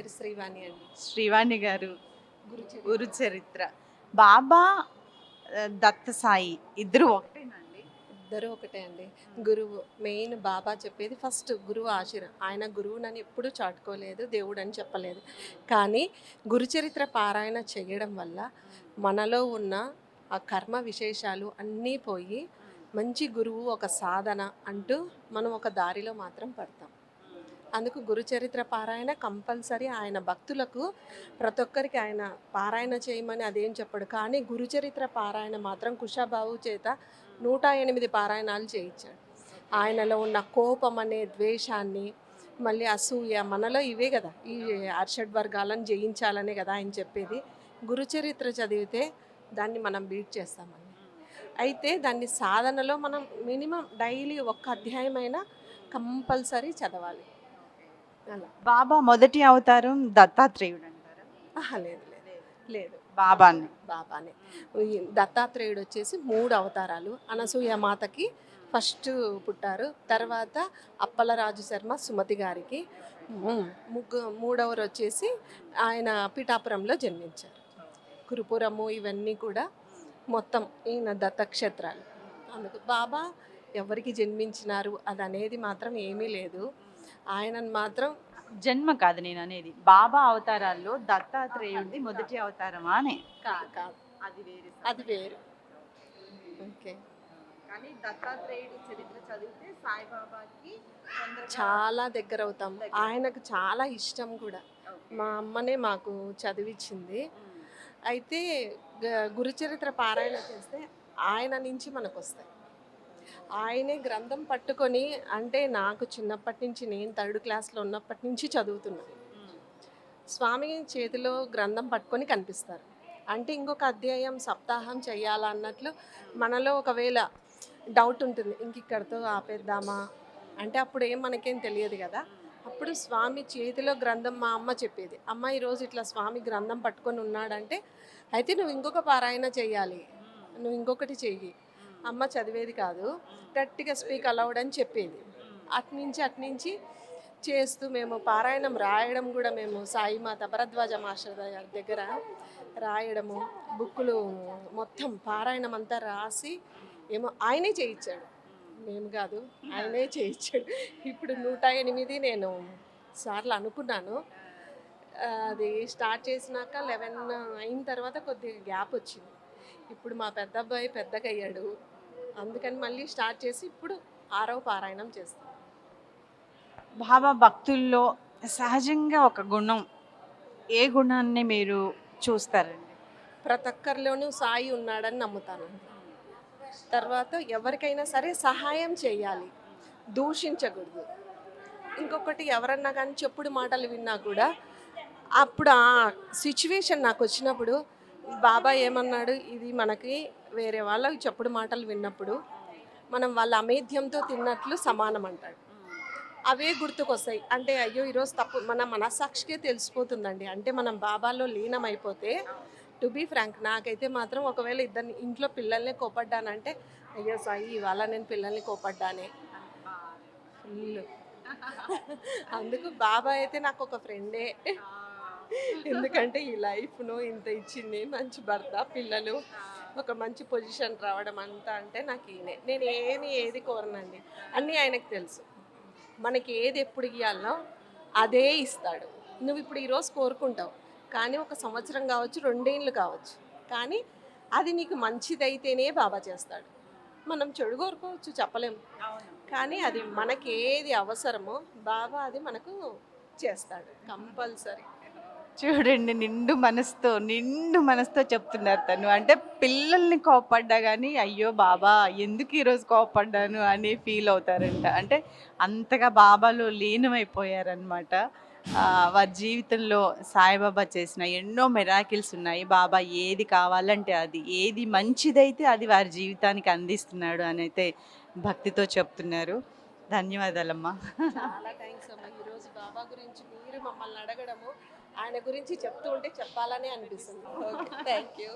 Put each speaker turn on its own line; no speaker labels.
పేరు శ్రీవాణి అండి.
శ్రీవాణి గారు
గురు
చరిత్ర బాబా దత్త సాయి ఇద్దరు ఒకటేనండి
ఇద్దరు ఒకటే అండి. గురువు మెయిన్ బాబా చెప్పేది ఫస్ట్ గురువు ఆశీర్వాదం ఆయన గురువునని ఎప్పుడూ చాటుకోలేదు దేవుడు అని చెప్పలేదు. కానీ గురుచరిత్ర పారాయణ చేయడం వల్ల మనలో ఉన్న ఆ కర్మ విశేషాలు అన్నీ పోయి మంచి గురువు ఒక సాధన అంటూ మనం ఒక దారిలో మాత్రం పడతాం. అందుకు గురుచరిత్ర పారాయణ కంపల్సరీ ఆయన భక్తులకు ప్రతి ఒక్కరికి ఆయన పారాయణ చేయమని అదేం చెప్పడు. కానీ గురుచరిత్ర పారాయణ మాత్రం కుషాబాబు చేత నూట ఎనిమిది పారాయణాలు చేయించాడు. ఆయనలో ఉన్న కోపం అనే ద్వేషాన్ని మళ్ళీ అసూయ మనలో ఇవే కదా. ఈ అర్షడ్ వర్గాలను జయించాలనే కదా ఆయన చెప్పేది. గురుచరిత్ర చదివితే దాన్ని మనం బీట్ చేస్తామని అయితే దాన్ని సాధనలో మనం మినిమం డైలీ ఒక్క అధ్యాయమైనా కంపల్సరీ చదవాలి.
బాబా మొదటి అవతారం దత్తాత్రేయుడు అంటారు?
లేదు లేదు. లేదు
బాబాని.
దత్తాత్రేయుడు వచ్చేసి మూడు అవతారాలు. అనసూయ మాతకి ఫస్ట్ పుట్టారు. తర్వాత అప్పలరాజు శర్మ సుమతి గారికి. ముగ్గు మూడవరు వచ్చేసి ఆయన పిఠాపురంలో జన్మించారు. కురుపురము ఇవన్నీ కూడా మొత్తం ఈయన దత్తక్షేత్రాలు. అందుకు బాబా ఎవరికి జన్మించినారు అది అనేది మాత్రం ఏమీ లేదు. ఆయనను మాత్రం
జన్మ కాదు నేను అనేది. బాబా అవతారాల్లో దత్తాత్రేయుడిది మొదటి అవతారమా అని.
కాదు
అది వేరే
అది వేరు. ఓకే.
కానీ దత్తాత్రేయుడి చరిత్ర చదివితే సాయిబాబాకి
చాలా దగ్గర. అవుతాం ఆయనకు చాలా ఇష్టం కూడా. మా అమ్మనే మాకు చదివించింది అయితే గురుచరిత్ర పారాయణ చేస్తే ఆయన నుంచి మనకు వస్తాయి ఆయనే గ్రంథం పట్టుకొని అంటే నాకు చిన్నప్పటి నుంచి నేను థర్డ్ క్లాస్లో ఉన్నప్పటి నుంచి చదువుతున్నాను స్వామి చేతిలో గ్రంథం పట్టుకొని కనిపిస్తారు. అంటే ఇంకొక అధ్యాయం సప్తాహం చేయాలన్నట్లు మనలో ఒకవేళ డౌట్ ఉంటుంది ఇంక ఇక్కడితో ఆపేద్దామా? అంటే అప్పుడు ఏం మనకేం తెలియదు కదా. అప్పుడు స్వామి చేతిలో గ్రంథం మా అమ్మ చెప్పేది అమ్మ ఈరోజు ఇట్లా స్వామి గ్రంథం పట్టుకొని ఉన్నాడంటే అయితే నువ్వు ఇంకొక పారాయణ చేయాలి. నువ్వు ఇంకొకటి చెయ్యి. అమ్మ చదివేది కాదు. గట్టిగా స్పీక్ అలౌడ్ అని చెప్పేది. అట్నుంచి అట్నుంచి చేస్తూ మేము పారాయణం రాయడం కూడా మేము సాయిమాత భరద్వాజ మాస్టర్ దగ్గర రాయడము బుక్కులు మొత్తం పారాయణం అంతా రాసి ఏమో ఆయనే చేయించాడు. మేము కాదు ఆయనే చేయించాడు. ఇప్పుడు నూట ఎనిమిది నేను సార్లు అనుకున్నాను. అది స్టార్ట్ చేసినాక లెవెన్ అయిన తర్వాత కొద్దిగా గ్యాప్ వచ్చింది. ఇప్పుడు మా పెద్ద అబ్బాయి పెద్దగా అయ్యాడు అందుకని మళ్ళీ స్టార్ట్ చేసి ఇప్పుడు ఆరవ పారాయణం చేస్తాం.
బాబా భక్తుల్లో సహజంగా ఒక గుణం. ఏ గుణాన్ని మీరు చూస్తారండి?
ప్రతి ఒక్కరిలోనూ సాయి ఉన్నాడని నమ్ముతాను. తర్వాత ఎవరికైనా సరే సహాయం చేయాలి. దూషించకూడదు. ఇంకొకటి ఎవరన్నా కానీ చెప్పుడు మాటలు విన్నా కూడా అప్పుడు ఆ సిచ్యువేషన్ నాకు వచ్చినప్పుడు బాబా ఏమన్నాడు? ఇది మనకి వేరే వాళ్ళ చెప్పుడు మాటలు విన్నప్పుడు మనం వాళ్ళ అమేధ్యంతో తిన్నట్లు సమానం అంటాడు. అవే గుర్తుకొస్తాయి. అంటే అయ్యో ఈరోజు తప్పు మన మనస్సాక్షికే తెలిసిపోతుందండి. అంటే మనం బాబాలో లీనమైపోతే టు బీ ఫ్రాంక్ నాకైతే మాత్రం ఒకవేళ ఇద్దరిని ఇంట్లో పిల్లల్ని కోపడ్డానంటే అయ్యో సాయి ఇవాళ నేను పిల్లల్ని కోపడ్డానే. ఫుల్ అందుకు బాబా అయితే నాకు ఒక ఫ్రెండే ఎందుకంటే ఈ లైఫ్ను ఇంత ఇచ్చింది మంచి భర్త పిల్లలు ఒక మంచి పొజిషన్ రావడం అంతా అంటే నాకు ఈయనే. నేను ఏమి ఏది కోరనండి. అన్నీ ఆయనకు తెలుసు. మనకి ఏది ఎప్పుడు ఇవ్వాలో అదే ఇస్తాడు. నువ్వు ఇప్పుడు ఈరోజు కోరుకుంటావు. కానీ ఒక సంవత్సరం కావచ్చు రెండేళ్ళు కావచ్చు. కానీ అది నీకు మంచిదైతేనే బాబా చేస్తాడు. మనం చెడు కోరుకోవచ్చు చెప్పలేము కానీ అది మనకి ఏది అవసరమో బాబా అది మనకు చేస్తాడు. కంపల్సరీ.
చూడండి నిండు మనసుతో నిండు మనసుతో చెప్తున్నారు తను. అంటే పిల్లల్ని కోపడ్డా కానీ అయ్యో బాబా ఎందుకు ఈరోజు కోపడ్డాను అని ఫీల్ అవుతారంట. అంటే అంతగా బాబాలో లీనమైపోయారనమాట వారి జీవితంలో సాయిబాబా చేసిన ఎన్నో మెరాకిల్స్ ఉన్నాయి. బాబా ఏది కావాలంటే అది ఏది మంచిదైతే అది వారి జీవితానికి అందిస్తున్నాడు అని అయితే భక్తితో చెప్తున్నారు. ధన్యవాదాలమ్మా.
చాలా థ్యాంక్స్ అమ్మా. ఈరోజు బాబా గురించి మీరు మమ్మల్ని అడగడము. ఆయన గురించి చెప్తూ ఉంటే చెప్పాలనే అనిపిస్తుంది. Thank you